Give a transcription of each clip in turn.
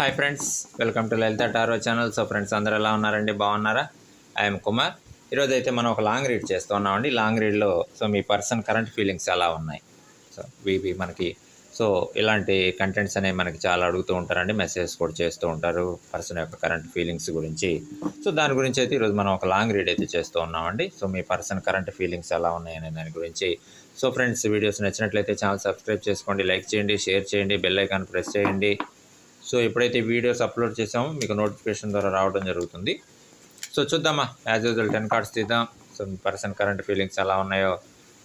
Hi friends welcome to Lalitha tarot channel. So friends అందరు ఎలా ఉన్నారండి? బాగున్నారా? ఐఎమ్ కుమార్. ఈరోజు అయితే మనం ఒక లాంగ్ రీడ్ చేస్తూ ఉన్నామండి. లాంగ్ రీడ్లో సో మీ పర్సన్ కరెంట్ ఫీలింగ్స్ ఎలా ఉన్నాయి? సో ఇవి మనకి సో ఇలాంటి కంటెంట్స్ అనేవి మనకి చాలా అడుగుతూ ఉంటారండి. మెసేజెస్ కూడా చేస్తూ ఉంటారు పర్సన్ యొక్క కరెంట్ ఫీలింగ్స్ గురించి. సో దాని గురించి అయితే ఈరోజు మనం ఒక లాంగ్ రీడ్ అయితే చేస్తూ ఉన్నామండి. సో మీ పర్సన్ కరెంట్ ఫీలింగ్స్ ఎలా ఉన్నాయనే దాని గురించి. సో ఫ్రెండ్స్ వీడియోస్ నచ్చినట్లయితే ఛానల్ సబ్స్క్రైబ్ చేసుకోండి లైక్ చేయండి షేర్ చేయండి బెల్ ఐకాన్ ప్రెస్ చేయండి. సో ఎప్పుడైతే వీడియోస్ అప్లోడ్ చేసామో మీకు నోటిఫికేషన్ ద్వారా రావడం జరుగుతుంది. సో చూద్దామా యాజ్ యూజువల్ టెన్ కార్డ్స్ తీద్దాం. సో మీ పర్సన్ కరెంట్ ఫీలింగ్స్ ఎలా ఉన్నాయో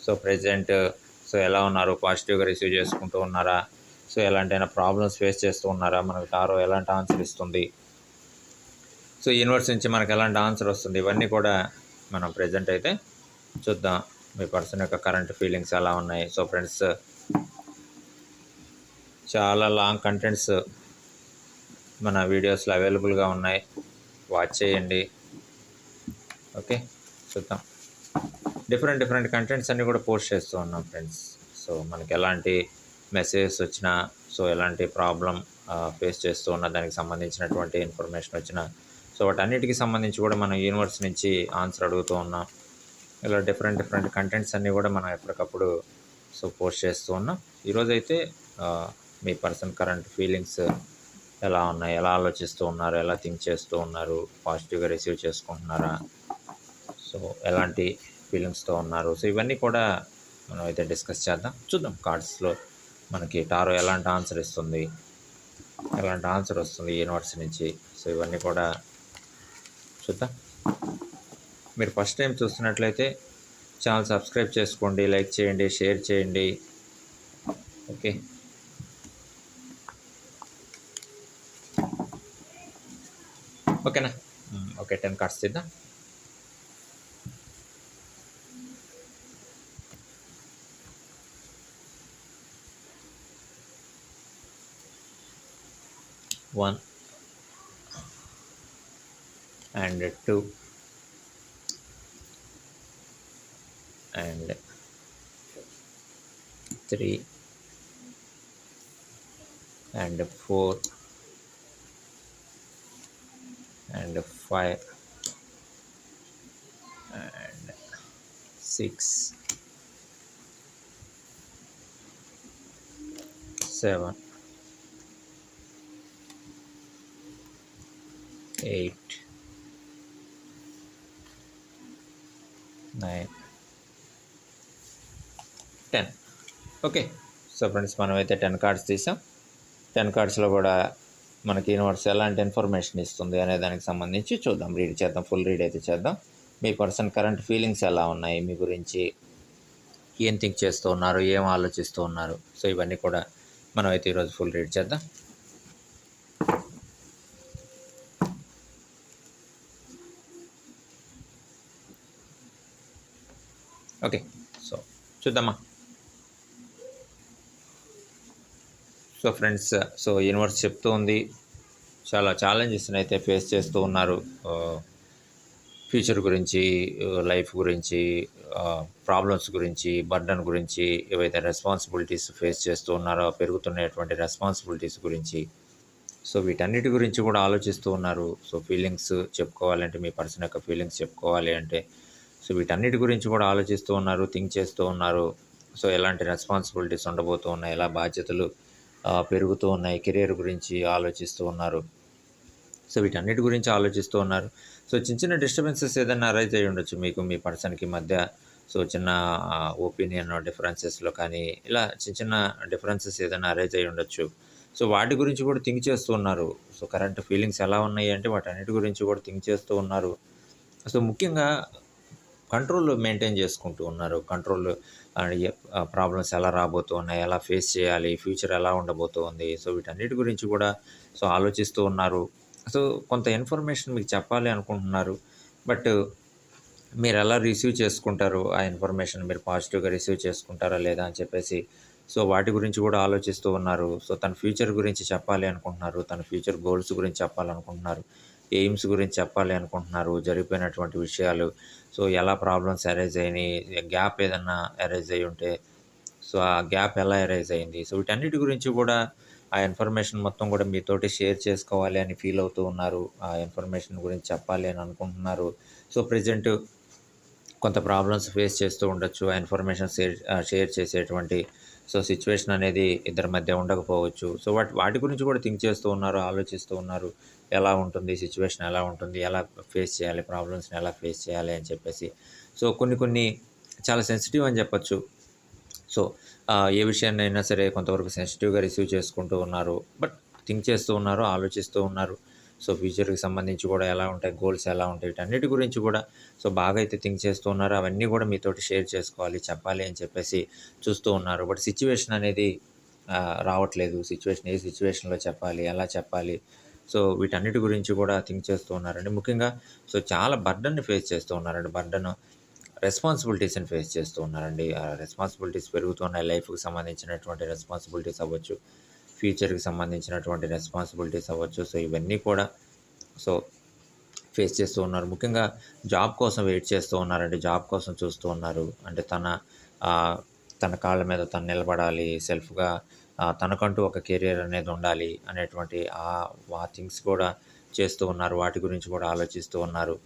సో ప్రెజెంట్ సో ఎలా ఉన్నారు పాజిటివ్గా రిసీవ్ చేసుకుంటూ ఉన్నారా సో ఎలాంటైనా ప్రాబ్లమ్స్ ఫేస్ చేస్తూ ఉన్నారా మనకు టారో ఎలాంటి ఆన్సర్ ఇస్తుంది. సో యూనివర్స్ నుంచి మనకు ఎలాంటి ఆన్సర్ వస్తుంది ఇవన్నీ కూడా మనం ప్రజెంట్ అయితే చూద్దాం. మీ పర్సన్ యొక్క కరెంట్ ఫీలింగ్స్ ఎలా ఉన్నాయి సో ఫ్రెండ్స్ చాలా లాంగ్ కంటెంట్స్ మన వీడియోస్లో అవైలబుల్గా ఉన్నాయి. వాచ్ చేయండి. ఓకే చూద్దాం. డిఫరెంట్ డిఫరెంట్ కంటెంట్స్ అన్నీ కూడా పోస్ట్ చేస్తూ ఉన్నాం ఫ్రెండ్స్ సో మనకి ఎలాంటి మెసేజెస్ వచ్చినా సో ఎలాంటి ప్రాబ్లం ఫేస్ చేస్తూ ఉన్న దానికి సంబంధించినటువంటి ఇన్ఫర్మేషన్ వచ్చినా సో వాటన్నిటికి సంబంధించి కూడా మనం యూనివర్స్ నుంచి ఆన్సర్ అడుగుతూ ఉన్నాం. ఇలా డిఫరెంట్ డిఫరెంట్ కంటెంట్స్ అన్నీ కూడా మనం ఎప్పటికప్పుడు సో పోస్ట్ చేస్తూ ఉన్నాం. ఈరోజైతే మీ పర్సన్ కరెంట్ ఫీలింగ్స్ ఎలా ఉన్నాయి? ఎలా ఆలోచిస్తూ ఉన్నారు? ఎలా థింక్ చేస్తూ ఉన్నారు? పాజిటివ్గా రిసీవ్ చేసుకుంటున్నారా? సో ఎలాంటి ఫీలింగ్స్తో ఉన్నారు? సో ఇవన్నీ కూడా మనం అయితే డిస్కస్ చేద్దాం. చూద్దాం కార్డ్స్లో మనకి టారో ఎలాంటి ఆన్సర్ ఇస్తుంది? ఎలాంటి ఆన్సర్ వస్తుంది యూనివర్స్ నుంచి? సో ఇవన్నీ కూడా చూద్దాం. మీరు ఫస్ట్ టైం చూస్తున్నట్లయితే ఛానల్ సబ్స్క్రైబ్ చేసుకోండి లైక్ చేయండి షేర్ చేయండి. Okay. okay na okay 10 cards sit na one and two and three and four. And five and six seven eight nine ten okay so friends మనమైతే ten cards తీసాం. Ten కార్డ్స్లో కూడా మనకి universe ఎలాంటి information ఇస్తుంది అనే దానికి సంబంధించి చూద్దాం. రీడ్ చేద్దాం. ఫుల్ రీడ్ అయితే చేద్దాం. మీ పర్సన్ కరెంట్ ఫీలింగ్స్ ఎలా ఉన్నాయి? మీ గురించి ఏం థింక్ చేస్తూ ఉన్నారు? ఏం ఆలోచిస్తూ ఉన్నారు? సో ఇవన్నీ కూడా మనం అయితే ఈరోజు ఫుల్ రీడ్ చేద్దాం. ఓకే సో చూద్దామా? సో ఫ్రెండ్స్ సో యూనివర్స్ చెప్తూ ఉంది. చాలా ఛాలెంజెస్ అయితే ఫేస్ చేస్తూ ఉన్నారు. ఫ్యూచర్ గురించి లైఫ్ గురించి ప్రాబ్లమ్స్ గురించి బర్డన్ గురించి ఏవైతే రెస్పాన్సిబిలిటీస్ ఫేస్ చేస్తూ ఉన్నారో పెరుగుతున్నటువంటి రెస్పాన్సిబిలిటీస్ గురించి. సో వీటన్నిటి గురించి కూడా ఆలోచిస్తూ ఉన్నారు. సో ఫీలింగ్స్ చెప్పుకోవాలంటే మీ పర్సన్ యొక్క ఫీలింగ్స్ చెప్పుకోవాలి అంటే సో వీటన్నిటి గురించి కూడా ఆలోచిస్తూ ఉన్నారు థింక్ చేస్తూ ఉన్నారు. సో ఎలాంటి రెస్పాన్సిబిలిటీస్ ఉండబోతూ ఉన్నాయి ఎలా బాధ్యతలు పెరుగుతూ ఉన్నాయి కెరీర్ గురించి ఆలోచిస్తూ ఉన్నారు. సో వీటన్నిటి గురించి ఆలోచిస్తూ ఉన్నారు. సో చిన్న చిన్న డిస్టర్బెన్సెస్ ఏదైనా అరైజ్ అయి ఉండొచ్చు మీకు మీ పర్సన్కి మధ్య. సో చిన్న ఒపీనియన్ డిఫరెన్సెస్లో కానీ ఇలా చిన్న చిన్న డిఫరెన్సెస్ ఏదైనా అరైజ్ అయ్యి ఉండొచ్చు. సో వాటి గురించి కూడా థింక్ చేస్తూ ఉన్నారు. సో కరెంట్ ఫీలింగ్స్ ఎలా ఉన్నాయి అంటే వాటన్నిటి గురించి కూడా థింక్ చేస్తూ ఉన్నారు. సో ముఖ్యంగా కంట్రోల్ మెయింటైన్ చేసుకుంటూ ఉన్నారు. కంట్రోల్ ప్రాబ్లమ్స్ ఎలా రాబోతున్నాయి ఎలా ఫేస్ చేయాలి ఫ్యూచర్ ఎలా ఉండబోతోంది సో వీటన్నిటి గురించి కూడా సో ఆలోచిస్తూ ఉన్నారు. సో కొంత ఇన్ఫర్మేషన్ మీకు చెప్పాలి అనుకుంటున్నారు బట్ మీరు ఎలా రిసీవ్ చేసుకుంటారు ఆ ఇన్ఫర్మేషన్ మీరు పాజిటివ్గా రిసీవ్ చేసుకుంటారా లేదా అని చెప్పేసి సో వాటి గురించి కూడా ఆలోచిస్తూ ఉన్నారు. సో తన ఫ్యూచర్ గురించి చెప్పాలి అనుకుంటున్నారు తన ఫ్యూచర్ గోల్స్ గురించి చెప్పాలనుకుంటున్నారు. ఎయిమ్స్ గురించి చెప్పాలి అనుకుంటున్నారు జరిగిపోయినటువంటి విషయాలు. సో ఎలా ప్రాబ్లమ్స్ అరైజ్ అయినాయి గ్యాప్ ఏదన్నా అరైజ్ అయి ఉంటే సో ఆ గ్యాప్ ఎలా అరైజ్ అయింది. సో వీటన్నిటి గురించి కూడా ఆ ఇన్ఫర్మేషన్ మొత్తం కూడా మీతోటి షేర్ చేసుకోవాలి అని ఫీల్ అవుతూ ఉన్నారు. ఆ ఇన్ఫర్మేషన్ గురించి చెప్పాలి అని అనుకుంటున్నారు. సో ప్రజెంట్ కొంత ప్రాబ్లమ్స్ ఫేస్ చేస్తూ ఉండొచ్చు ఆ ఇన్ఫర్మేషన్ షేర్ షేర్ చేసేటువంటి సో సిచ్యువేషన్ అనేది ఇద్దరి మధ్య ఉండకపోవచ్చు. సో వాటి వాటి గురించి కూడా థింక్ చేస్తూ ఉన్నారు ఆలోచిస్తూ ఉన్నారు. ఎలా ఉంటుంది సిచ్యువేషన్ ఎలా ఉంటుంది ఎలా ఫేస్ చేయాలి ప్రాబ్లమ్స్ని ఎలా ఫేస్ చేయాలి అని చెప్పేసి. సో కొన్ని కొన్ని చాలా సెన్సిటివ్ అని చెప్పొచ్చు. సో ఏ విషయాన్నైనా సరే కొంతవరకు సెన్సిటివ్గా రిసీవ్ చేసుకుంటూ ఉన్నారు. బట్ థింక్ చేస్తూ ఉన్నారు ఆలోచిస్తూ ఉన్నారు. సో ఫ్యూచర్కి సంబంధించి కూడా ఎలా ఉంటాయి గోల్స్ ఎలా ఉంటాయి వీటన్నిటి గురించి కూడా. సో బాగా అయితే థింక్ చేస్తూ ఉన్నారు. అవన్నీ కూడా మీతోటి షేర్ చేసుకోవాలి చెప్పాలి అని చెప్పేసి చూస్తూ ఉన్నారు. బట్ సిచ్యువేషన్ అనేది రావట్లేదు. సిచ్యువేషన్ ఏ సిచ్యువేషన్లో చెప్పాలి ఎలా చెప్పాలి సో వీటన్నిటి గురించి కూడా థింక్ చేస్తూ ఉన్నారండి. ముఖ్యంగా సో చాలా బర్డన్ని ఫేస్ చేస్తూ ఉన్నారండి. బర్డన్ రెస్పాన్సిబిలిటీస్ని ఫేస్ చేస్తూ ఉన్నారండి. ఆ రెస్పాన్సిబిలిటీస్ పెరుగుతున్నాయి. లైఫ్కి సంబంధించినటువంటి రెస్పాన్సిబిలిటీస్ అవ్వచ్చు. ఫ్యూచర్కి సంబంధించినటువంటి రెస్పాన్సిబిలిటీస్ అవ్వచ్చు. సో ఇవన్నీ కూడా సో ఫేస్ చేస్తూ ఉన్నారు. ముఖ్యంగా జాబ్ కోసం వెయిట్ చేస్తూ ఉన్నారండి. జాబ్ కోసం చూస్తూ ఉన్నారు. అంటే తన తన కాళ్ళ మీద తను నిలబడాలి. సెల్ఫ్గా తనకంటూ ఒక కెరియర్ అనేది ఉండాలి అనేటువంటి ఆ థింగ్స్ కూడా చేస్తూ ఉన్నారు. వాటి గురించి కూడా ఆలోచిస్తూ ఉన్నారు.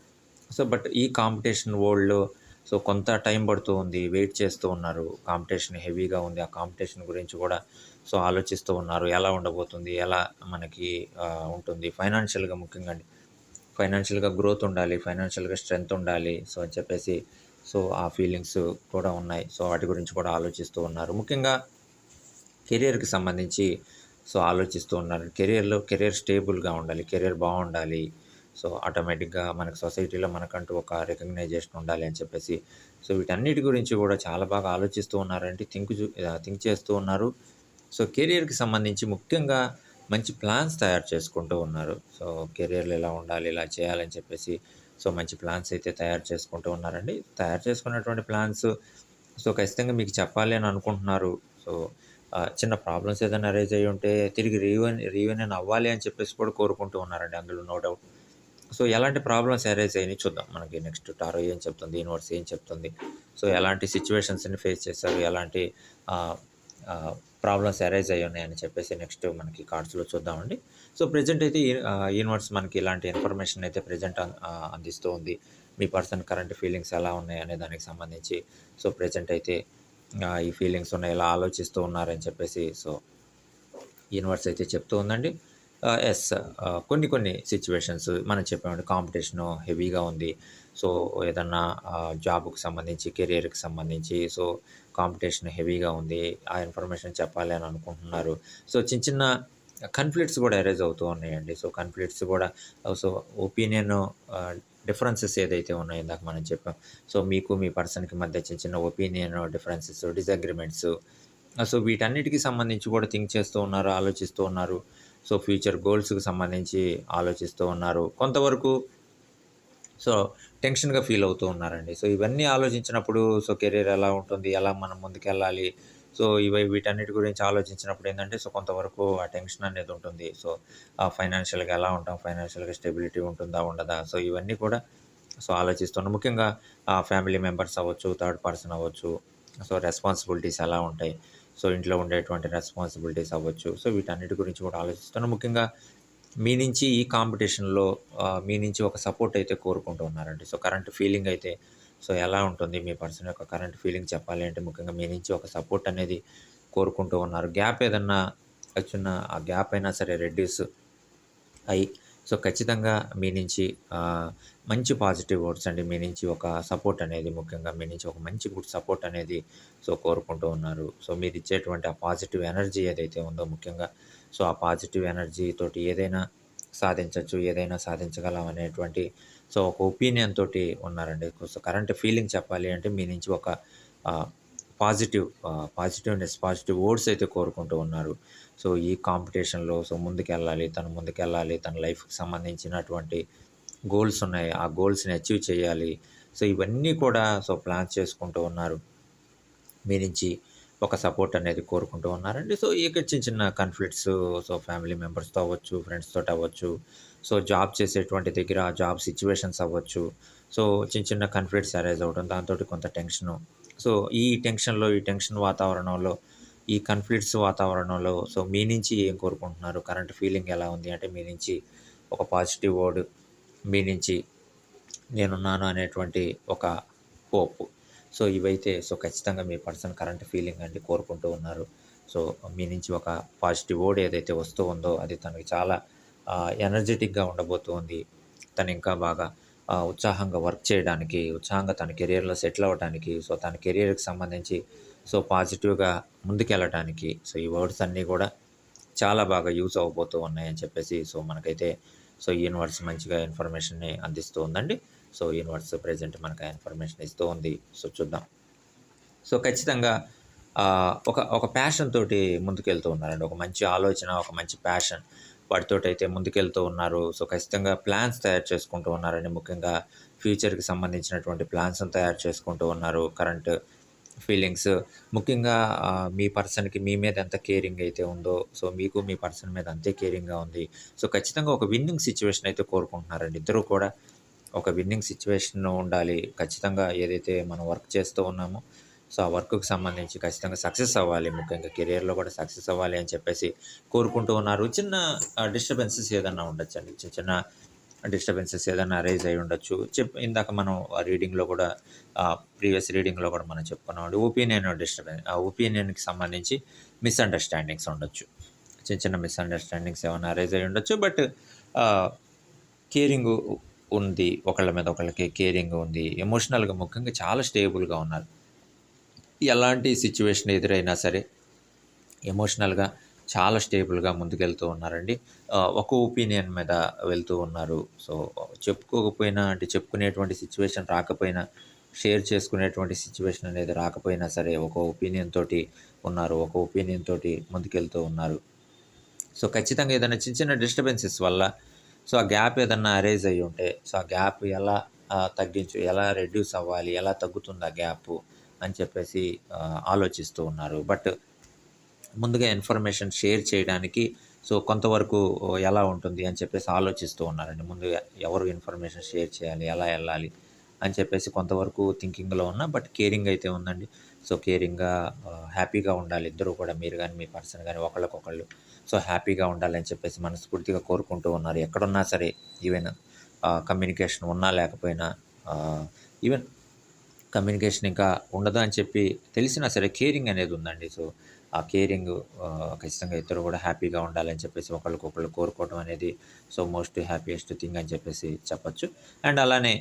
సో బట్ ఈ కాంపిటీషన్ వరల్డ్లో సో కొంత టైం పడుతూ ఉంది. వెయిట్ చేస్తూ ఉన్నారు. కాంపిటీషన్ హెవీగా ఉంది. ఆ కాంపిటీషన్ గురించి కూడా సో ఆలోచిస్తూ ఉన్నారు. ఎలా ఉండబోతుంది? ఎలా మనకి ఉంటుంది? ఫైనాన్షియల్గా ముఖ్యంగా ఫైనాన్షియల్గా గ్రోత్ ఉండాలి. ఫైనాన్షియల్గా స్ట్రెంగ్త్ ఉండాలి. సో అని చెప్పేసి సో ఆ ఫీలింగ్స్ కూడా ఉన్నాయి. సో వాటి గురించి కూడా ఆలోచిస్తూ ఉన్నారు. ముఖ్యంగా కెరియర్కి సంబంధించి సో ఆలోచిస్తూ ఉన్నారు. కెరియర్లో కెరియర్ స్టేబుల్గా ఉండాలి కెరియర్ బాగుండాలి. సో ఆటోమేటిక్గా మనకు సొసైటీలో మనకంటూ ఒక రికగ్నైజేషన్ ఉండాలి అని చెప్పేసి సో వీటన్నిటి గురించి కూడా చాలా బాగా ఆలోచిస్తూ ఉన్నారంటే థింక్ థింక్ చేస్తూ ఉన్నారు. సో కెరియర్కి సంబంధించి ముఖ్యంగా మంచి ప్లాన్స్ తయారు చేసుకుంటూ ఉన్నారు. సో కెరియర్లు ఇలా ఉండాలి ఇలా చేయాలని చెప్పేసి సో మంచి ప్లాన్స్ అయితే తయారు చేసుకుంటూ ఉన్నారండి. తయారు చేసుకున్నటువంటి ప్లాన్స్ సో ఖచ్చితంగా మీకు చెప్పాలి అని అనుకుంటున్నారు. సో చిన్న ప్రాబ్లమ్స్ ఏదైనా అరేజ్ అయ్యి ఉంటే తిరిగి రీవెన్ రీవెన్ అవ్వాలి అని చెప్పేసి కూడా కోరుకుంటూ ఉన్నారండి. అందులో నో డౌట్ సో ఎలాంటి ప్రాబ్లమ్స్ అరేజ్ అయ్యాయి చూద్దాం. మనకి నెక్స్ట్ టారో ఏం చెప్తుంది యూనివర్స్ ఏం చెప్తుంది. సో ఎలాంటి సిచ్యువేషన్స్ని ఫేస్ చేశారు ఎలాంటి ప్రాబ్లమ్స్ అరైజ్ అయ్యి ఉన్నాయని చెప్పేసి నెక్స్ట్ మనకి కార్డ్స్లో చూద్దామండి. సో ప్రజెంట్ అయితే యూనివర్స్ మనకి ఇలాంటి ఇన్ఫర్మేషన్ అయితే ప్రజెంట్ అందిస్తూ ఉంది. మీ పర్సన్ కరెంట్ ఫీలింగ్స్ ఎలా ఉన్నాయి అనే దానికి సంబంధించి. సో ప్రజెంట్ అయితే ఈ ఫీలింగ్స్ ఉన్నాయి ఎలా ఆలోచిస్తూ ఉన్నారని చెప్పేసి సో యూనివర్స్ అయితే చెప్తూ ఉందండి. ఎస్ కొన్ని కొన్ని సిచ్యువేషన్స్ మనం చెప్పామండి కాంపిటీషను హెవీగా ఉంది. సో ఏదన్నా జాబ్కి సంబంధించి కెరియర్కి సంబంధించి సో కాంపిటీషన్ హెవీగా ఉంది ఆ ఇన్ఫర్మేషన్ చెప్పాలి అని అనుకుంటున్నారు. సో చిన్న చిన్న కన్ఫ్లిక్ట్స్ కూడా అరేజ్ అవుతూ ఉన్నాయండి. సో కన్ఫ్లిక్ట్స్ కూడా సో ఒపీనియన్ డిఫరెన్సెస్ ఏదైతే ఉన్నాయో ఇందాక మనం చెప్పాం. సో మీకు మీ పర్సన్కి మధ్య చిన్న చిన్న ఒపీనియన్ డిఫరెన్సెస్ డిసగ్రిమెంట్స్ సో వీటన్నిటికీ సంబంధించి కూడా థింక్ చేస్తూ ఉన్నారు ఆలోచిస్తూ ఉన్నారు. సో ఫ్యూచర్ గోల్స్కి సంబంధించి ఆలోచిస్తూ ఉన్నారు. కొంతవరకు సో టెన్షన్గా ఫీల్ అవుతూ ఉన్నారండి. సో ఇవన్నీ ఆలోచించినప్పుడు సో కెరీర్ ఎలా ఉంటుంది ఎలా మనం ముందుకెళ్ళాలి సో ఇవి వీటన్నిటి గురించి ఆలోచించినప్పుడు ఏంటంటే సో కొంతవరకు ఆ టెన్షన్ అనేది ఉంటుంది. సో ఫైనాన్షియల్గా ఎలా ఉంటాం? ఫైనాన్షియల్గా స్టెబిలిటీ ఉంటుందా? ఉండదా? సో ఇవన్నీ కూడా సో ఆలోచిస్తున్నాం ముఖ్యంగా ఆ ఫ్యామిలీ మెంబర్స్ అవ్వచ్చు థర్డ్ పర్సన్ అవ్వచ్చు. సో రెస్పాన్సిబిలిటీస్ ఎలా ఉంటాయి? సో ఇంట్లో ఉండేటువంటి రెస్పాన్సిబిలిటీస్ అవ్వచ్చు. సో వీటన్నిటి గురించి కూడా ఆలోచిస్తున్నాను ముఖ్యంగా మీ నుంచి ఈ కాంపిటీషన్లో మీ నుంచి ఒక సపోర్ట్ అయితే కోరుకుంటూ ఉన్నారండి. సో కరెంట్ ఫీలింగ్ అయితే సో ఎలా ఉంటుంది మీ పర్సన్ యొక్క కరెంట్ ఫీలింగ్ చెప్పాలి అంటే ముఖ్యంగా మీ నుంచి ఒక సపోర్ట్ అనేది కోరుకుంటూ ఉన్నారు. గ్యాప్ ఏదన్నా వచ్చిన ఆ గ్యాప్ అయినా సరే రెడ్యూస్ అయి సో ఖచ్చితంగా మీ నుంచి మంచి పాజిటివ్ వర్డ్స్ అండి. మీ నుంచి ఒక సపోర్ట్ అనేది ముఖ్యంగా మీ నుంచి ఒక మంచి గుడ్ సపోర్ట్ అనేది సో కోరుకుంటూ ఉన్నారు. సో మీరు ఇచ్చేటువంటి ఆ పాజిటివ్ ఎనర్జీ ఏదైతే ఉందో ముఖ్యంగా సో ఆ పాజిటివ్ ఎనర్జీ తోటి ఏదైనా సాధించవచ్చు ఏదైనా సాధించగలం అనేటువంటి సో ఒక ఒపీనియన్ తోటి ఉన్నారండి. సో కరెంట్ ఫీలింగ్ చెప్పాలి అంటే మీ నుంచి ఒక పాజిటివ్ పాజిటివ్నెస్ పాజిటివ్ వర్డ్స్ అయితే కోరుకుంటూ ఉన్నారు. సో ఈ కాంపిటీషన్లో సో ముందుకెళ్ళాలి తను ముందుకెళ్ళాలి తన లైఫ్కి సంబంధించినటువంటి గోల్స్ ఉన్నాయి. ఆ గోల్స్ని అచీవ్ చేయాలి. సో ఇవన్నీ కూడా సో ప్లాన్ చేసుకుంటూ ఉన్నారు. మీ నుంచి ఒక సపోర్ట్ అనేది కోరుకుంటూ ఉన్నారండి సో ఇక చిన్న చిన్న కన్ఫ్లిక్ట్స్ సో ఫ్యామిలీ మెంబర్స్తో అవ్వచ్చు ఫ్రెండ్స్తో అవ్వచ్చు సో జాబ్ చేసేటువంటి దగ్గర జాబ్ సిచ్యువేషన్స్ అవ్వచ్చు సో చిన్న చిన్న కన్ఫ్లిక్ట్స్ అరైజ్ అవ్వడం దాంతో కొంత టెన్షను సో ఈ టెన్షన్లో ఈ టెన్షన్ వాతావరణంలో ఈ కన్‌ఫ్లిక్ట్స్ వాతావరణంలో సో, మీ నుంచి ఏం కోరుకుంటున్నారు? కరెంట్ ఫీలింగ్ ఎలా ఉంది? అంటే మీ నుంచి ఒక పాజిటివ్ వర్డ్ మీ నుంచి నేనున్నాను అనేటువంటి ఒక హోప్. సో, ఇవైతే సో, ఖచ్చితంగా మీ పర్సన్ కరెంట్ ఫీలింగ్ అండి కోరుకుంటూ ఉన్నారు. సో, మీ నుంచి ఒక పాజిటివ్ వర్డ్ ఏదైతే వస్తూ ఉందో అది తనకి చాలా ఎనర్జెటిక్గా ఉండబోతుంది తను ఇంకా బాగా ఉత్సాహంగా వర్క్ చేయడానికి, ఉత్సాహంగా తన కెరియర్‌లో సెటిల్ అవ్వటానికి, సో, తన కెరియర్‌కి సంబంధించి సో, పాజిటివ్‌గా ముందుకెళ్ళడానికి సో, ఈ వర్డ్స్ అన్నీ కూడా చాలా బాగా యూజ్ అవ్వబోతూ ఉన్నాయని చెప్పేసి సో, మనకైతే సో, యూనివర్స్ మంచిగా ఇన్ఫర్మేషన్‌ని అందిస్తూ ఉందండి. సో, యూనివర్స్ ప్రెజెంట్ మనకు ఆ ఇన్ఫర్మేషన్ ఇస్తూ ఉంది. సో, చూద్దాం. సో, ఖచ్చితంగా ఒక ఒక ప్యాషన్ తోటి ముందుకెళ్తూ ఉన్నారండి. ఒక మంచి ఆలోచన, ఒక మంచి ప్యాషన్ వాటితోటి అయితే ముందుకెళ్తూ ఉన్నారు. సో, ఖచ్చితంగా ప్లాన్స్ తయారు చేసుకుంటూ ఉన్నారండి. ముఖ్యంగా ఫ్యూచర్‌కి సంబంధించినటువంటి ప్లాన్స్ తయారు చేసుకుంటూ ఉన్నారు. కరెంట్ ఫీలింగ్స్ ముఖ్యంగా మీ పర్సన్‌కి మీ మీద ఎంత కేరింగ్ అయితే ఉందో, సో, మీకు మీ పర్సన్ మీద అంతే కేరింగ్‌గా ఉంది. సో, ఖచ్చితంగా ఒక విన్నింగ్ సిచ్యువేషన్ అయితే కోరుకుంటున్నారండి. ఇద్దరు కూడా ఒక విన్నింగ్ సిచ్యువేషన్ ఉండాలి. ఖచ్చితంగా ఏదైతే మనం వర్క్ చేస్తూ ఉన్నామో, సో, ఆ వర్క్‌కి సంబంధించి ఖచ్చితంగా సక్సెస్ అవ్వాలి. ముఖ్యంగా కెరియర్‌లో కూడా సక్సెస్ అవ్వాలి అని చెప్పేసి కోరుకుంటూ ఉన్నారు. చిన్న డిస్టర్బెన్సెస్ ఏదన్నా ఉండొచ్చండి. చిన్న చిన్న డిస్టర్బెన్సెస్ ఏదైనా అరైజ్ అయ్యి ఉండొచ్చు. చెప్ ఇందాక మనం ఆ రీడింగ్‌లో కూడా ప్రీవియస్ రీడింగ్‌లో కూడా మనం చెప్పుకున్నామండి. ఒపీనియన్ డిస్టర్బెన్స్ ఆ ఒపీనియన్‌కి సంబంధించి మిస్‌అండర్‌స్టాండింగ్స్ ఉండొచ్చు. చిన్న చిన్న మిస్‌అండర్‌స్టాండింగ్స్ ఏమైనా అరేజ్ అయ్యి ఉండొచ్చు. బట్ కేరింగ్ ఉంది. ఒకళ్ళ మీద ఒకళ్ళకి కేరింగ్ ఉంది. ఎమోషనల్‌గా ముఖ్యంగా చాలా స్టేబుల్‌గా ఉన్నారు. ఎలాంటి సిచ్యువేషన్ ఎదురైనా సరే ఎమోషనల్‌గా చాలా స్టేబుల్‌గా ముందుకెళ్తూ ఉన్నారండి. ఒక ఒపీనియన్ మీద వెళ్తూ ఉన్నారు. సో, చెప్పుకోకపోయినా అంటే చెప్పుకునేటువంటి సిచ్యువేషన్ రాకపోయినా, షేర్ చేసుకునేటువంటి సిచ్యువేషన్ అనేది రాకపోయినా సరే ఒక ఒపీనియన్ తోటి ఉన్నారు. ఒక ఒపీనియన్ తోటి ముందుకెళ్తూ ఉన్నారు. సో, ఖచ్చితంగా ఏదైనా చిన్న చిన్న డిస్టర్బెన్సెస్ వల్ల సో, ఆ గ్యాప్ ఏదన్నా అరేజ్ అయ్యి ఉంటే, సో, ఆ గ్యాప్ ఎలా తగ్గించు ఎలా రెడ్యూస్ అవ్వాలి? ఎలా తగ్గుతుంది ఆ గ్యాప్ అని చెప్పేసి ఆలోచిస్తూ ఉన్నారు. బట్ ముందుగా ఇన్ఫర్మేషన్ షేర్ చేయడానికి సో, కొంతవరకు ఎలా ఉంటుంది అని చెప్పేసి ఆలోచిస్తూ ఉన్నారండి. ముందుగా ఎవరు ఇన్ఫర్మేషన్ షేర్ చేయాలి? ఎలా వెళ్ళాలి అని చెప్పేసి కొంతవరకు థింకింగ్‌లో ఉన్నా బట్ కేరింగ్ అయితే ఉందండి. సో, కేరింగ్‌గా హ్యాపీగా ఉండాలి. ఇద్దరు కూడా మీరు కానీ మీ పర్సన్ కానీ ఒకళ్ళకొకళ్ళు సో, హ్యాపీగా ఉండాలని చెప్పేసి మనస్ఫూర్తిగా కోరుకుంటూ ఉన్నారు. ఎక్కడున్నా సరే ఈవెన్ కమ్యూనికేషన్ ఉన్నా లేకపోయినా ఈవెన్ కమ్యూనికేషన్ ఇంకా ఉండదు అని చెప్పి తెలిసినా సరే కేరింగ్ అనేది ఉందండి. సో, ఆ కేరింగ్ ఖచ్చితంగా ఇద్దరు కూడా హ్యాపీగా ఉండాలని చెప్పేసి ఒకళ్ళకొకళ్ళు కోరుకోవడం అనేది సో, మోస్ట్ హ్యాపీయెస్ట్ థింగ్ అని చెప్పేసి చెప్పొచ్చు. అండ్ అలానే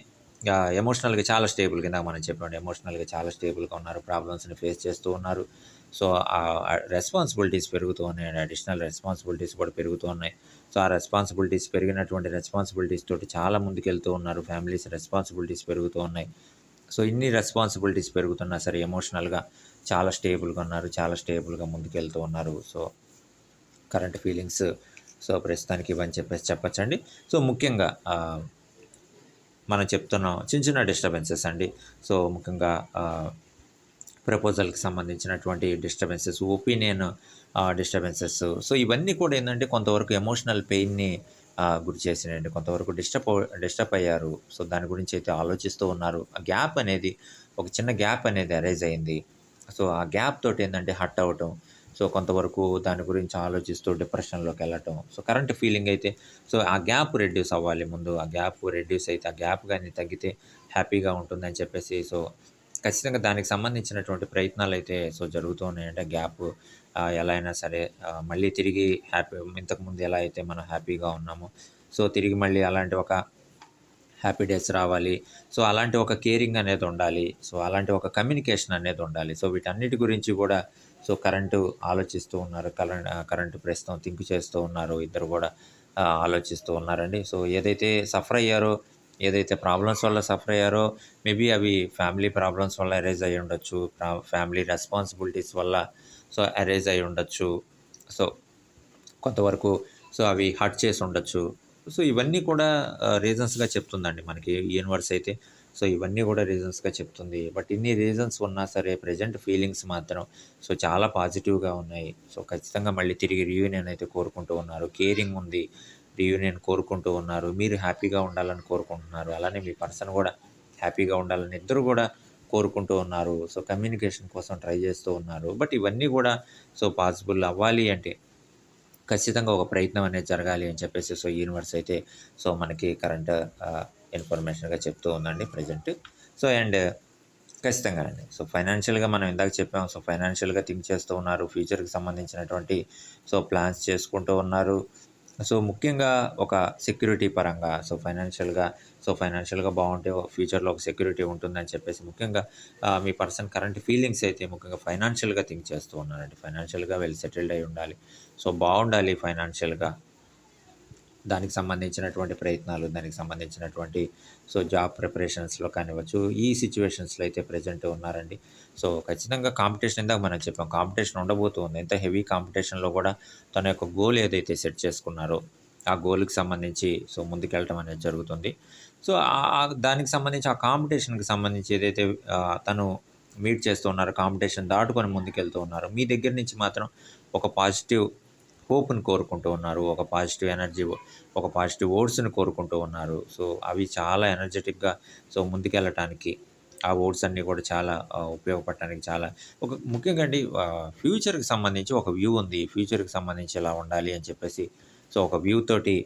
ఎమోషనల్‌గా చాలా స్టేబుల్ కింద మనం చెప్పండి ఎమోషనల్‌గా చాలా స్టేబుల్‌గా ఉన్నారు. ప్రాబ్లమ్స్‌ని ఫేస్ చేస్తూ ఉన్నారు. సో, ఆ రెస్పాన్సిబిలిటీస్ పెరుగుతూ ఉన్నాయి అడిషనల్ రెస్పాన్సిబిలిటీస్ కూడా పెరుగుతూ ఉన్నాయి. సో, ఆ రెస్పాన్సిబిలిటీస్ పెరిగినటువంటి రెస్పాన్సిబిలిటీస్ తోటి చాలా ముందుకెళ్తూ ఉన్నారు. ఫ్యామిలీస్ రెస్పాన్సిబిలిటీస్ పెరుగుతూ ఉన్నాయి. సో, ఇన్ని రెస్పాన్సిబిలిటీస్ పెరుగుతున్నా సరే ఎమోషనల్‌గా చాలా స్టేబుల్‌గా ఉన్నారు. చాలా స్టేబుల్‌గా ముందుకెళ్తూ ఉన్నారు. సో, కరెంట్ ఫీలింగ్స్ సో, ప్రస్తుతానికి ఇవని చెప్పేసి చెప్పచ్చండి సో, ముఖ్యంగా మనం చెప్తున్నాం చిన్న చిన్న డిస్టర్బెన్సెస్ అండి. సో, ముఖ్యంగా ప్రపోజల్‌కి సంబంధించినటువంటి డిస్టర్బెన్సెస్, ఒపీనియన్ డిస్టర్బెన్సెస్ సో, ఇవన్నీ కూడా ఏంటంటే కొంతవరకు ఎమోషనల్ పెయిన్‌ని గురి చేసినాయండి. కొంతవరకు డిస్టర్బ్ డిస్టర్బ్ అయ్యారు. సో, దాని గురించి అయితే ఆలోచిస్తూ ఉన్నారు. ఆ గ్యాప్ అనేది ఒక చిన్న గ్యాప్ అనేది అరైజ్ అయింది. సో, ఆ గ్యాప్ తోటి ఏంటంటే హర్ట్ అవ్వటం. సో, కొంతవరకు దాని గురించి ఆలోచిస్తూ డిప్రెషన్‌లోకి వెళ్ళటం. సో, కరెంట్ ఫీలింగ్ అయితే సో, ఆ గ్యాప్ రెడ్యూస్ అవ్వాలి ముందు. ఆ గ్యాప్ రెడ్యూస్ అయితే ఆ గ్యాప్ కానీ తగ్గితే హ్యాపీగా ఉంటుందని చెప్పేసి సో, ఖచ్చితంగా దానికి సంబంధించినటువంటి ప్రయత్నాలు అయితే సో, జరుగుతూ ఉన్నాయంటే గ్యాప్ ఎలా అయినా సరే మళ్ళీ తిరిగి హ్యాపీ ఇంతకుముందు ఎలా అయితే మనం హ్యాపీగా ఉన్నామో సో, తిరిగి మళ్ళీ అలాంటి ఒక హ్యాపీ డేస్ రావాలి. సో, అలాంటి ఒక కేరింగ్ అనేది ఉండాలి. సో, అలాంటి ఒక కమ్యూనికేషన్ అనేది ఉండాలి. సో, వీటన్నిటి గురించి కూడా సో, కరెంటు ఆలోచిస్తూ ఉన్నారు. కరెంట్ కరెంటు ప్రస్తుతం థింక్ చేస్తూ ఉన్నారు. ఇద్దరు కూడా ఆలోచిస్తూ ఉన్నారండి. సో, ఏదైతే సఫర్ అయ్యారో, ఏదైతే ప్రాబ్లమ్స్ వల్ల సఫర్ అయ్యారో మేబీ అవి ఫ్యామిలీ ప్రాబ్లమ్స్ వల్ల అరేజ్ అయి ఉండొచ్చు. ఫ్యామిలీ రెస్పాన్సిబిలిటీస్ వల్ల సో, అరేజ్ అయ్యి ఉండొచ్చు. సో, కొంతవరకు సో, అవి హర్ట్ చేసి ఉండొచ్చు. సో, ఇవన్నీ కూడా uh, రీజన్స్‌గా చెప్తుందండి మనకి యూనివర్స్ అయితే. సో, ఇవన్నీ కూడా రీజన్స్‌గా చెప్తుంది. బట్ ఇన్ని రీజన్స్ ఉన్నా సరే ప్రెజెంట్ ఫీలింగ్స్ మాత్రం సో, చాలా పాజిటివ్‌గా ఉన్నాయి. సో, ఖచ్చితంగా మళ్ళీ తిరిగి రియూనియన్ అయితే కోరుకుంటూ ఉన్నారు. కేరింగ్ ఉంది. రీయూనియన్ కోరుకుంటూ ఉన్నారు. మీరు హ్యాపీగా ఉండాలని కోరుకుంటున్నారు. అలానే మీ పర్సన్ కూడా హ్యాపీగా ఉండాలని ఇద్దరు కూడా కోరుకుంటూ ఉన్నారు. సో కమ్యూనికేషన్ కోసం ట్రై చేస్తూ ఉన్నారు. బట్ ఇవన్నీ కూడా సో పాసిబుల్ అవ్వాలి అంటే ఖచ్చితంగా ఒక ప్రయత్నం అనేది జరగాలి అని చెప్పేసి సో యూనివర్స్ అయితే సో మనకి కరెంట్ ఇన్ఫర్మేషన్గా చెప్తూ ఉందండి ప్రజెంట్. సో అండ్ ఖచ్చితంగా అండి. సో ఫైనాన్షియల్గా మనం ఇందాక చెప్పాం. సో ఫైనాన్షియల్గా థింక్ చేస్తూ ఉన్నారు. ఫ్యూచర్కి సంబంధించినటువంటి సో ప్లాన్స్ చేసుకుంటూ ఉన్నారు. సో ముఖ్యంగా ఒక సెక్యూరిటీ పరంగా సో ఫైనాన్షియల్గా సో ఫైనాన్షియల్గా బాగుంటే ఫ్యూచర్లో ఒక సెక్యూరిటీ ఉంటుందని చెప్పేసి ముఖ్యంగా మీ పర్సన్ కరెంట్ ఫీలింగ్స్ అయితే ముఖ్యంగా ఫైనాన్షియల్గా థింక్ చేస్తూ ఉన్నారండి ఫైనాన్షియల్గా వెల్ సెటిల్డ్ అయి ఉండాలి. సో బాగుండాలి ఫైనాన్షియల్గా దానికి సంబంధించినటువంటి ప్రయత్నాలు దానికి సంబంధించినటువంటి సో జాబ్ ప్రిపరేషన్స్లో కానివ్వచ్చు ఈ సిచ్యువేషన్స్లో అయితే ప్రజెంట్ ఉన్నారండి. సో ఖచ్చితంగా కాంపిటీషన్ ఇందాక మనం చెప్పాం కాంపిటీషన్ ఉండబోతుంది. ఎంత హెవీ కాంపిటీషన్లో కూడా తన యొక్క గోల్ ఏదైతే సెట్ చేసుకున్నారో ఆ గోల్కి సంబంధించి సో ముందుకెళ్ళటం అనేది జరుగుతుంది. సో ఆ- దానికి సంబంధించి ఆ కాంపిటీషన్కి సంబంధించి ఏదైతే తను మీట్ చేస్తూ ఉన్నారో కాంపిటీషన్ దాటుకొని ముందుకెళ్తూ ఉన్నారు మీ దగ్గర నుంచి మాత్రం ఒక పాజిటివ్ హోప్ని కోరుకుంటూ ఉన్నారు. ఒక పాజిటివ్ ఎనర్జీ ఒక పాజిటివ్ ఓట్స్ని కోరుకుంటూ ఉన్నారు. సో అవి చాలా ఎనర్జెటిక్గా సో ముందుకెళ్ళటానికి ఆ ఓట్స్ అన్నీ కూడా చాలా ఉపయోగపడటానికి చాలా ఒక ముఖ్యంగా అండి ఫ్యూచర్కి సంబంధించి ఒక వ్యూ ఉంది. ఫ్యూచర్కి సంబంధించి ఎలా ఉండాలి అని చెప్పేసి సో ఒక వ్యూ తోటి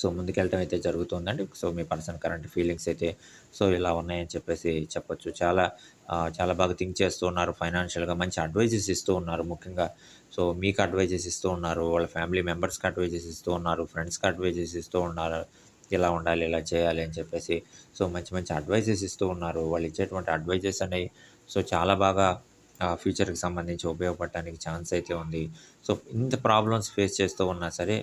సో ముందుకెళ్ళటం అయితే జరుగుతుందండి. సో మీ పర్సన్ కరెంట్ ఫీలింగ్స్ అయితే సో ఇలా ఉన్నాయని చెప్పేసి చెప్పొచ్చు. చాలా చాలా బాగా థింక్ చేస్తూ ఉన్నారు. ఫైనాన్షియల్గా మంచి అడ్వైజెస్ ఇస్తూ ఉన్నారు. ముఖ్యంగా సో మీకు అడ్వైజెస్ ఇస్తూ ఉన్నారు వాళ్ళ ఫ్యామిలీ మెంబర్స్కి అడ్వైజెస్ ఇస్తూ ఉన్నారు ఫ్రెండ్స్కి అడ్వైజెస్ ఇస్తూ ఉన్నారు ఇలా ఉండాలి ఇలా చేయాలి అని చెప్పేసి. సో మంచి మంచి అడ్వైజెస్ ఇస్తూ ఉన్నారు. వాళ్ళు ఇచ్చేటువంటి అడ్వైజెస్ అనేవి సో చాలా బాగా ఫ్యూచర్కి సంబంధించి ఉపయోగపడటానికి ఛాన్స్ అయితే ఉంది. సో ఇంత ప్రాబ్లమ్స్ ఫేస్ చేస్తూ ఉన్నా సరే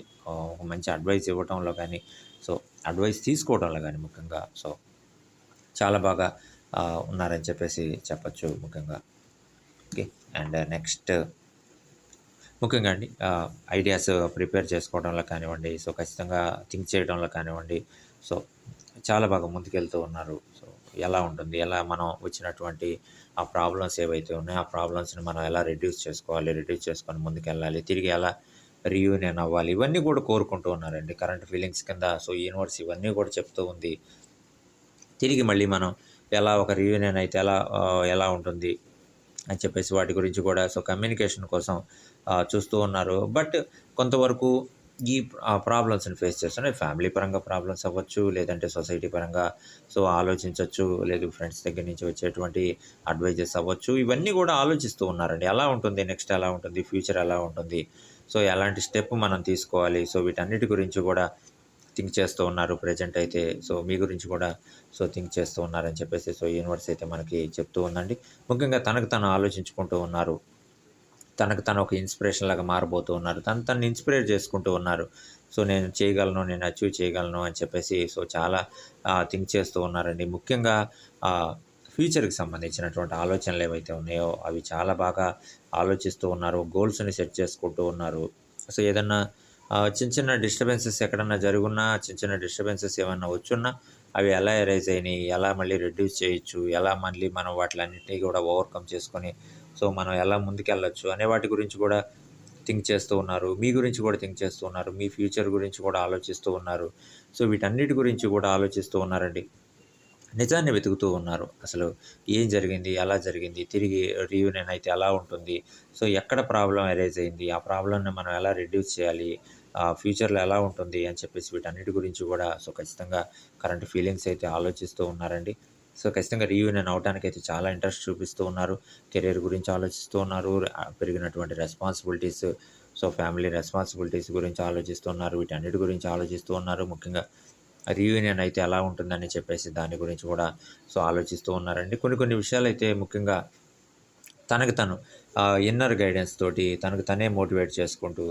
ఒక మంచి అడ్వైస్ ఇవ్వటంలో కానీ సో అడ్వైస్ తీసుకోవడంలో కానీ ముఖ్యంగా సో చాలా బాగా ఉన్నారని చెప్పేసి చెప్పచ్చు ముఖ్యంగా. ఓకే అండ్ నెక్స్ట్ ముఖ్యంగా అండి ఐడియాస్ ప్రిపేర్ చేసుకోవడంలో కానివ్వండి సో ఖచ్చితంగా థింక్ చేయడంలో కానివ్వండి సో చాలా బాగా ముందుకెళ్తూ ఉన్నారు. సో ఎలా ఉంటుంది ఎలా మనం వచ్చినటువంటి ఆ ప్రాబ్లమ్స్ ఏవైతే ఉన్నాయో ఆ ప్రాబ్లమ్స్ని మనం ఎలా రెడ్యూస్ చేసుకోవాలి రెడ్యూస్ చేసుకొని ముందుకెళ్ళాలి తిరిగి ఎలా రీయూనియన్ అవ్వాలి ఇవన్నీ కూడా కోరుకుంటూ ఉన్నారండి. కరెంట్ ఫీలింగ్స్ కింద సో యూనివర్స్ ఇవన్నీ కూడా చెప్తూ ఉంది. తిరిగి మళ్ళీ మనం ఎలా ఒక రీయూనియన్ అయితే ఎలా ఎలా ఉంటుంది అని చెప్పేసి వాటి గురించి కూడా సో కమ్యూనికేషన్ కోసం చూస్తూ ఉన్నారు. బట్ కొంతవరకు ఈ ప్రాబ్లమ్స్ని ఫేస్ చేస్తున్నాయి ఫ్యామిలీ పరంగా ప్రాబ్లమ్స్ అవ్వచ్చు లేదంటే సొసైటీ పరంగా సో ఆలోచించవచ్చు లేదు ఫ్రెండ్స్ దగ్గర నుంచి వచ్చేటువంటి అడ్వైజెస్ అవ్వచ్చు. ఇవన్నీ కూడా ఆలోచిస్తూ ఉన్నారండి. ఎలా ఉంటుంది నెక్స్ట్ ఎలా ఉంటుంది ఫ్యూచర్ ఎలా ఉంటుంది? సో ఎలాంటి స్టెప్ మనం తీసుకోవాలి? సో వీటన్నిటి గురించి కూడా థింక్ చేస్తూ ఉన్నారు ప్రజెంట్ అయితే. సో మీ గురించి కూడా సో థింక్ చేస్తూ ఉన్నారని చెప్పేసి సో యూనివర్స్ అయితే మనకి చెప్తూ ఉందండి. ముఖ్యంగా తనకు తను ఆలోచించుకుంటూ ఉన్నారు. తనకు తను ఒక ఇన్స్పిరేషన్ లాగా మారబోతూ ఉన్నారు. తను తను ఇన్స్పిరేట్ చేసుకుంటూ ఉన్నారు. సో నేను చేయగలను నేను అచీవ్ చేయగలను అని చెప్పేసి సో చాలా థింక్ చేస్తూ ఉన్నారండి. ముఖ్యంగా ఫ్యూచర్కి సంబంధించినటువంటి ఆలోచనలు ఏవైతే ఉన్నాయో అవి చాలా బాగా ఆలోచిస్తూ ఉన్నారు. గోల్స్ని సెట్ చేసుకుంటూ ఉన్నారు. సో ఏదన్నా చిన్న చిన్న డిస్టర్బెన్సెస్ ఎక్కడన్నా జరుగున్నా చిన్న చిన్న డిస్టర్బెన్సెస్ ఏమన్నా వచ్చున్నా అవి ఎలా ఎరైజ్ అయినాయి ఎలా మళ్ళీ రెడ్యూస్ చేయొచ్చు ఎలా మళ్ళీ మనం వాటిలన్నింటినీ కూడా ఓవర్కమ్ చేసుకొని సో మనం ఎలా ముందుకెళ్ళొచ్చు అనే వాటి గురించి కూడా థింక్ చేస్తూ ఉన్నారు. మీ గురించి కూడా థింక్ చేస్తూ ఉన్నారు. మీ ఫ్యూచర్ గురించి కూడా ఆలోచిస్తూ ఉన్నారు. సో వీటన్నిటి గురించి కూడా ఆలోచిస్తూ ఉన్నారండి. నిజాన్ని వెతుకుతూ ఉన్నారు. అసలు ఏం జరిగింది? ఎలా జరిగింది? తిరిగి రీయూనియన్ అయితే ఎలా ఉంటుంది? సో ఎక్కడ ప్రాబ్లం అరైజ్ అయింది? ఆ ప్రాబ్లమ్ని మనం ఎలా రెడ్యూస్ చేయాలి? ఆ ఫ్యూచర్లో ఎలా ఉంటుంది? అని చెప్పేసి వీటన్నిటి గురించి కూడా సో ఖచ్చితంగా కరెంట్ ఫీలింగ్స్ అయితే ఆలోచిస్తూ ఉన్నారండి. సో ఖచ్చితంగా రీయూనియన్ అవడానికి అయితే చాలా ఇంట్రెస్ట్ చూపిస్తూ ఉన్నారు. కెరీర్ గురించి ఆలోచిస్తూ ఉన్నారు. పెరిగినటువంటి రెస్పాన్సిబిలిటీస్ సో ఫ్యామిలీ రెస్పాన్సిబిలిటీస్ గురించి ఆలోచిస్తున్నారు వీటన్నిటి గురించి ఆలోచిస్తూ ఉన్నారు. ముఖ్యంగా రీయూనియన్ అయితే ఎలా ఉంటుందని చెప్పేసి దాని గురించి కూడా సో ఆలోచిస్తూ ఉన్నారండి. కొన్ని కొన్ని విషయాలు అయితే ముఖ్యంగా తనకు తను ఇన్నర్ గైడెన్స్ తోటి తనకు తనే మోటివేట్ చేసుకుంటూ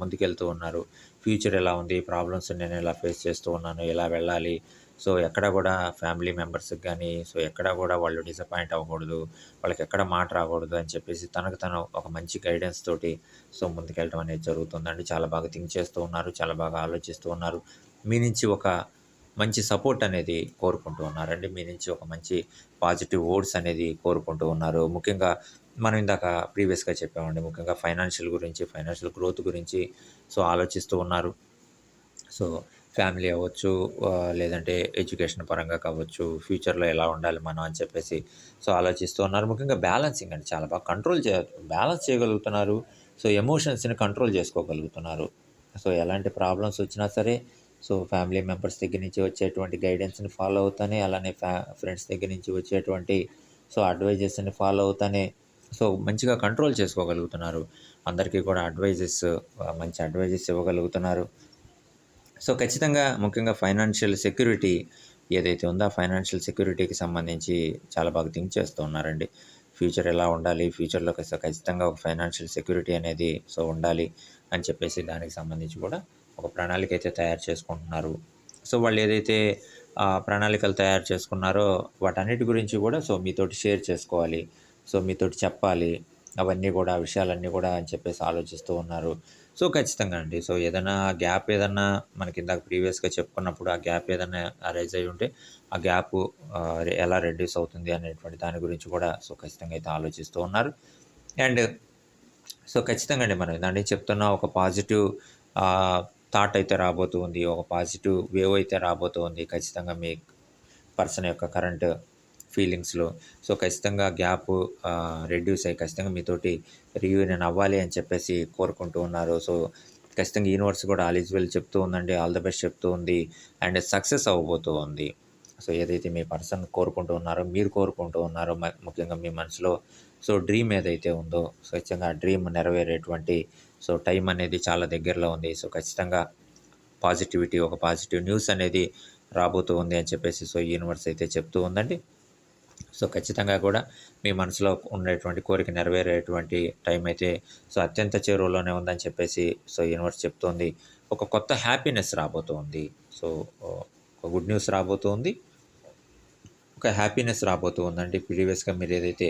ముందుకెళ్తూ ఉన్నారు. ఫ్యూచర్ ఎలా ఉంది? ప్రాబ్లమ్స్ నేను ఎలా ఫేస్ చేస్తూ ఉన్నాను? ఎలా వెళ్ళాలి? సో ఎక్కడ కూడా ఫ్యామిలీ మెంబర్స్కి కానీ సో ఎక్కడ కూడా వాళ్ళు డిసప్పాయింట్ అవ్వకూడదు వాళ్ళకి ఎక్కడ మాట రాకూడదు అని చెప్పేసి తనకు తను ఒక మంచి గైడెన్స్ తోటి సో ముందుకెళ్ళడం అనేది జరుగుతుందండి. చాలా బాగా థింక్ చేస్తూ ఉన్నారు చాలా బాగా ఆలోచిస్తూ ఉన్నారు. మీ నుంచి ఒక మంచి సపోర్ట్ అనేది కోరుకుంటూ ఉన్నారండి. మీ నుంచి ఒక మంచి పాజిటివ్ వర్డ్స్ అనేది కోరుకుంటూ ఉన్నారు. ముఖ్యంగా మనం ఇందాక ప్రీవియస్గా చెప్పామండి ముఖ్యంగా ఫైనాన్షియల్ గురించి ఫైనాన్షియల్ గ్రోత్ గురించి సో ఆలోచిస్తూ ఉన్నారు. సో ఫ్యామిలీ అవ్వచ్చు లేదంటే ఎడ్యుకేషన్ పరంగా కావచ్చు, ఫ్యూచర్‌లో ఎలా ఉండాలి మనం అని చెప్పేసి సో, ఆలోచిస్తూ ఉన్నారు. ముఖ్యంగా బ్యాలెన్సింగ్ అండి చాలా బాగా కంట్రోల్ చే బ్యాలెన్స్ చేయగలుగుతున్నారు. సో, ఎమోషన్స్‌ని కంట్రోల్ చేసుకోగలుగుతున్నారు. సో, ఎలాంటి ప్రాబ్లమ్స్ వచ్చినా సరే సో, ఫ్యామిలీ మెంబర్స్ దగ్గర నుంచి వచ్చేటువంటి గైడెన్స్‌ని ఫాలో అవుతానే, అలానే ఫ్యా ఫ్రెండ్స్ దగ్గర నుంచి వచ్చేటువంటి సో, అడ్వైజెస్‌ని ఫాలో అవుతానే సో, మంచిగా కంట్రోల్ చేసుకోగలుగుతున్నారు. అందరికీ కూడా అడ్వైజెస్ మంచి అడ్వైజెస్ ఇవ్వగలుగుతున్నారు. సో, ఖచ్చితంగా ముఖ్యంగా ఫైనాన్షియల్ సెక్యూరిటీ ఏదైతే ఉందో, ఆ ఫైనాన్షియల్ సెక్యూరిటీకి సంబంధించి చాలా బాగా థింక్ చేస్తూ ఉన్నారండి. ఫ్యూచర్ ఎలా ఉండాలి? ఫ్యూచర్‌లో ఖచ్చితంగా ఒక ఫైనాన్షియల్ సెక్యూరిటీ అనేది సో, ఉండాలి అని చెప్పేసి దానికి సంబంధించి కూడా ఒక ప్రణాళిక అయితే తయారు చేసుకుంటున్నారు. సో, వాళ్ళు ఏదైతే ప్రణాళికలు తయారు చేసుకున్నారో వాటన్నిటి గురించి కూడా సో, మీతోటి షేర్ చేసుకోవాలి. సో, మీతోటి చెప్పాలి. అవన్నీ కూడా విషయాలన్నీ కూడా అని చెప్పేసి ఆలోచిస్తూ ఉన్నారు. సో, ఖచ్చితంగా అండి. సో, ఏదైనా గ్యాప్ ఏదన్నా మనకి ఇందాక ప్రీవియస్‌గా చెప్పుకున్నప్పుడు ఆ గ్యాప్ ఏదైనా అరైజ్ అయి ఉంటే, ఆ గ్యాప్ ఎలా రెడ్యూస్ అవుతుంది అనేటువంటి దాని గురించి కూడా సో, ఖచ్చితంగా అయితే ఆలోచిస్తూ ఉన్నారు. అండ్ సో, ఖచ్చితంగా అండి మనం దాన్ని చెప్తున్న ఒక పాజిటివ్ థాట్ అయితే రాబోతుంది ఒక పాజిటివ్ వేవ్ అయితే రాబోతుంది ఖచ్చితంగా మీ పర్సన్ యొక్క కరెంట్ ఫీలింగ్స్‌లో. సో, ఖచ్చితంగా గ్యాప్ రెడ్యూస్ అయ్యి ఖచ్చితంగా మీతోటి రీయూనియన్ అవ్వాలి అని చెప్పేసి కోరుకుంటూ ఉన్నారు. సో, ఖచ్చితంగా యూనివర్స్ కూడా ఆల్ ఈజ్ వెల్ చెప్తూ ఉందండి. ఆల్ ద బెస్ట్ చెప్తూ ఉంది. అండ్ సక్సెస్ అవ్వబోతూ ఉంది. సో, ఏదైతే మీ పర్సన్ కోరుకుంటూ ఉన్నారో, మీరు కోరుకుంటూ ఉన్నారో మ ముఖ్యంగా మీ మనసులో సో, డ్రీమ్ ఏదైతే ఉందో సో, ఖచ్చితంగా ఆ డ్రీమ్ నెరవేరేటువంటి సో, టైం అనేది చాలా దగ్గరలో ఉంది. సో, ఖచ్చితంగా పాజిటివిటీ ఒక పాజిటివ్ న్యూస్ అనేది రాబోతూ ఉంది అని చెప్పేసి సో, యూనివర్స్ అయితే చెప్తూ ఉందండి. సో, ఖచ్చితంగా కూడా మీ మనసులో ఉండేటువంటి కోరిక నెరవేరేటువంటి టైం అయితే సో, అత్యంత చేరువలోనే ఉందని చెప్పేసి సో, యూనివర్స్ చెప్తోంది. ఒక కొత్త హ్యాపీనెస్ రాబోతోంది సో, ఒక గుడ్ న్యూస్ రాబోతోంది ఒక హ్యాపీనెస్ రాబోతూ ఉందండి. ప్రీవియస్‌గా మీరు ఏదైతే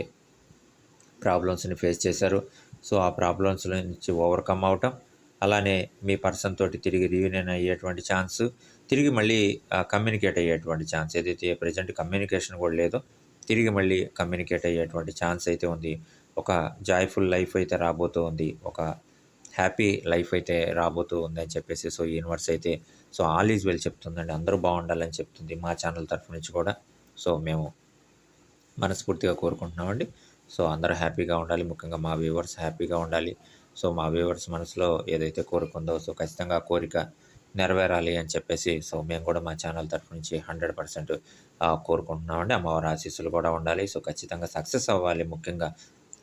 ప్రాబ్లమ్స్‌ని ఫేస్ చేశారో సో, ఆ ప్రాబ్లమ్స్ నుంచి ఓవర్‌కమ్ అవ్వటం, అలానే మీ పర్సన్ తోటి తిరిగి రీయూనియన్ అయ్యేటువంటి ఛాన్స్, తిరిగి మళ్ళీ కమ్యూనికేట్ అయ్యేటువంటి ఛాన్స్ ఏదైతే ప్రెజెంట్ కమ్యూనికేషన్ కూడా లేదో, తిరిగి మళ్ళీ కమ్యూనికేట్ అయ్యేటువంటి ఛాన్స్ అయితే ఉంది. ఒక జాయ్‌ఫుల్ లైఫ్ అయితే రాబోతూ ఉంది. ఒక హ్యాపీ లైఫ్ అయితే రాబోతూ ఉందని చెప్పేసి సో, యూనివర్స్ అయితే సో, ఆల్ ఈజ్ వెల్ చెప్తుందండి. అందరూ బాగుండాలని చెప్తుంది. మా ఛానల్ తరఫు నుంచి కూడా సో, మేము మనస్ఫూర్తిగా కోరుకుంటున్నామండి. సో, అందరూ హ్యాపీగా ఉండాలి. ముఖ్యంగా మా వ్యూవర్స్ హ్యాపీగా ఉండాలి. సో, మా వ్యూవర్స్ మనసులో ఏదైతే కోరుకుందో సో, ఖచ్చితంగా కోరిక నెరవేరాలి అని చెప్పేసి సో, మేము కూడా మా ఛానల్ తరఫు నుంచి హండ్రెడ్ పర్సెంట్ కోరుకుంటున్నామండి. అమ్మవారి ఆశీస్సులు కూడా ఉండాలి. సో, ఖచ్చితంగా సక్సెస్ అవ్వాలి ముఖ్యంగా.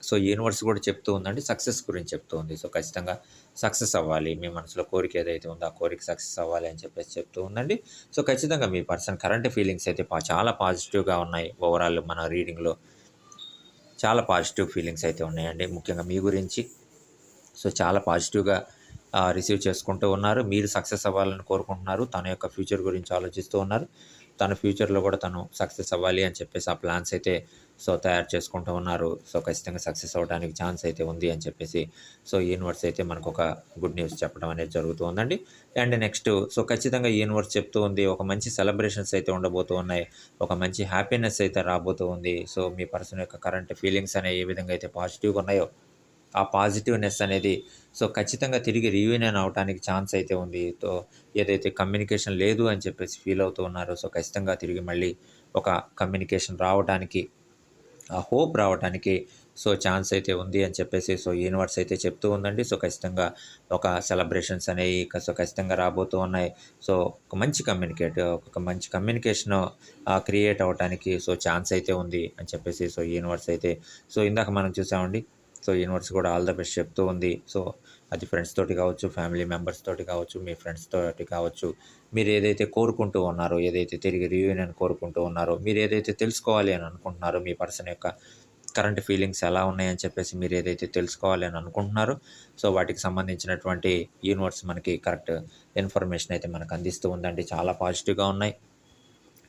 సో, యూనివర్స్ కూడా చెప్తూ ఉందండి. సక్సెస్ గురించి చెప్తూ ఉంది. సో, ఖచ్చితంగా సక్సెస్ అవ్వాలి. మీ మనసులో కోరిక ఏదైతే ఉందో ఆ కోరిక సక్సెస్ అవ్వాలి అని చెప్పేసి చెప్తూ ఉందండి. సో, ఖచ్చితంగా మీ పర్సన్ కరెంట్ ఫీలింగ్స్ అయితే చాలా పాజిటివ్‌గా ఉన్నాయి. ఓవరాల్ మన రీడింగ్‌లో చాలా పాజిటివ్ ఫీలింగ్స్ అయితే ఉన్నాయండి. ముఖ్యంగా మీ గురించి సో, చాలా పాజిటివ్‌గా రిసీవ్ చేసుకుంటూ ఉన్నారు. మీరు సక్సెస్ అవ్వాలని కోరుకుంటున్నారు. తన యొక్క ఫ్యూచర్ గురించి ఆలోచిస్తూ ఉన్నారు. తన ఫ్యూచర్‌లో కూడా తను సక్సెస్ అవ్వాలి అని చెప్పేసి ఆ ప్లాన్స్ అయితే సో, తయారు చేసుకుంటూ ఉన్నారు. సో, ఖచ్చితంగా సక్సెస్ అవ్వడానికి ఛాన్స్ అయితే ఉంది అని చెప్పేసి సో, యూనివర్స్ అయితే మనకు ఒక గుడ్ న్యూస్ చెప్పడం అనేది జరుగుతూ ఉందండి. అండ్ నెక్స్ట్ సో, ఖచ్చితంగా యూనివర్స్ చెప్తూ ఉంది. ఒక మంచి సెలబ్రేషన్స్ అయితే ఉండబోతూ ఉన్నాయి. ఒక మంచి హ్యాపీనెస్ అయితే రాబోతూ ఉంది. సో, మీ పర్సన్ యొక్క కరెంట్ ఫీలింగ్స్ అనేవి ఏ విధంగా అయితే పాజిటివ్‌గా ఉన్నాయో, ఆ పాజిటివ్‌నెస్ అనేది సో, ఖచ్చితంగా తిరిగి రీయూనియన్ అవ్వటానికి ఛాన్స్ అయితే ఉంది. తో ఏదైతే కమ్యూనికేషన్ లేదు అని చెప్పేసి ఫీల్ అవుతూ ఉన్నారో సో, ఖచ్చితంగా తిరిగి మళ్ళీ ఒక కమ్యూనికేషన్ రావటానికి ఆ హోప్ రావటానికి సో, ఛాన్స్ అయితే ఉంది అని చెప్పేసి సో, యూనివర్స్ అయితే చెప్తూ ఉందండి. సో, ఖచ్చితంగా ఒక సెలబ్రేషన్స్ అనేవి క సో, ఖచ్చితంగా రాబోతూ ఉన్నాయి. సో, ఒక మంచి కమ్యూనికేట్ ఒక మంచి కమ్యూనికేషన్ క్రియేట్ అవ్వటానికి సో, ఛాన్స్ అయితే ఉంది అని చెప్పేసి సో, యూనివర్స్ అయితే సో, ఇందాక మనం చూసామండి. సో, యూనివర్స్ కూడా ఆల్ ద బెస్ట్ చెప్తూ ఉంది. సో, అది ఫ్రెండ్స్ తోటి కావచ్చు, ఫ్యామిలీ మెంబర్స్ తోటి కావచ్చు, మీ ఫ్రెండ్స్ తోటి కావచ్చు. మీరు ఏదైతే కోరుకుంటూ ఉన్నారో, ఏదైతే తిరిగి రీయూనియన్ కోరుకుంటూ ఉన్నారో, మీరు ఏదైతే తెలుసుకోవాలి అని అనుకుంటున్నారో, మీ పర్సన్ యొక్క కరెంట్ ఫీలింగ్స్ ఎలా ఉన్నాయని చెప్పేసి మీరు ఏదైతే తెలుసుకోవాలి అని అనుకుంటున్నారో, సో, వాటికి సంబంధించినటువంటి యూనివర్స్ మనకి కరెక్ట్ ఇన్ఫర్మేషన్ అయితే మనకు అందిస్తూ ఉందండి. చాలా పాజిటివ్‌గా ఉన్నాయి.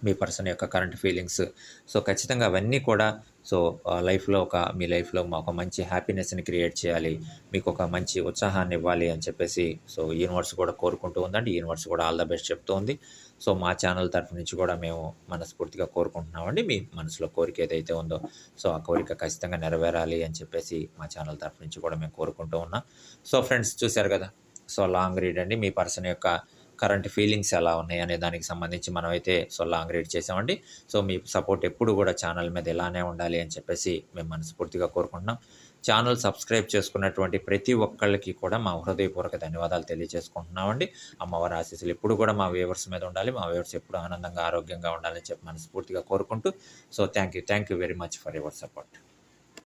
మీ పర్సన్ యొక్క కరెంట్ ఫీలింగ్స్. సో, ఖచ్చితంగా అవన్నీ కూడా సో, లైఫ్‌లో ఒక మీ లైఫ్‌లో ఒక మంచి హ్యాపీనెస్‌ని క్రియేట్ చేయాలి. మీకు ఒక మంచి ఉత్సాహాన్ని ఇవ్వాలి అని చెప్పేసి సో, యూనివర్స్ కూడా కోరుకుంటూ ఉందండి. యూనివర్స్ కూడా ఆల్ ద బెస్ట్ చెప్తూ ఉంది. సో, మా ఛానల్ తరఫు నుంచి కూడా మేము మనస్ఫూర్తిగా కోరుకుంటున్నామండి. మీ మనసులో కోరిక ఏదైతే ఉందో సో, ఆ కోరిక ఖచ్చితంగా నెరవేరాలి అని చెప్పేసి మా ఛానల్ తరఫు నుంచి కూడా మేము కోరుకుంటూ ఉన్నాం. సో, ఫ్రెండ్స్ చూశారు కదా! సో, లాంగ్ రీడ్ అండి. మీ పర్సన్ యొక్క కరెంట్ ఫీలింగ్స్ ఎలా ఉన్నాయి అనే దానికి సంబంధించి మనమైతే సో లాంగ్ రీడ్ చేసామండి. సో మీ సపోర్ట్ ఎప్పుడు కూడా ఛానల్ మీద ఇలానే ఉండాలి అని చెప్పేసి మేము మనస్ఫూర్తిగా కోరుకుంటున్నాం. ఛానల్ సబ్స్క్రైబ్ చేసుకున్నటువంటి ప్రతి ఒక్కళ్ళకి కూడా మా హృదయపూర్వక ధన్యవాదాలు తెలియజేసుకుంటున్నామండి. అమ్మవారి ఆశీస్సులు ఎప్పుడు కూడా మా వ్యూవర్స్ మీద ఉండాలి. మా వ్యూవర్స్ ఎప్పుడు ఆనందంగా ఆరోగ్యంగా ఉండాలని చెప్పి మనస్ఫూర్తిగా కోరుకుంటూ so thank you thank you very much for your support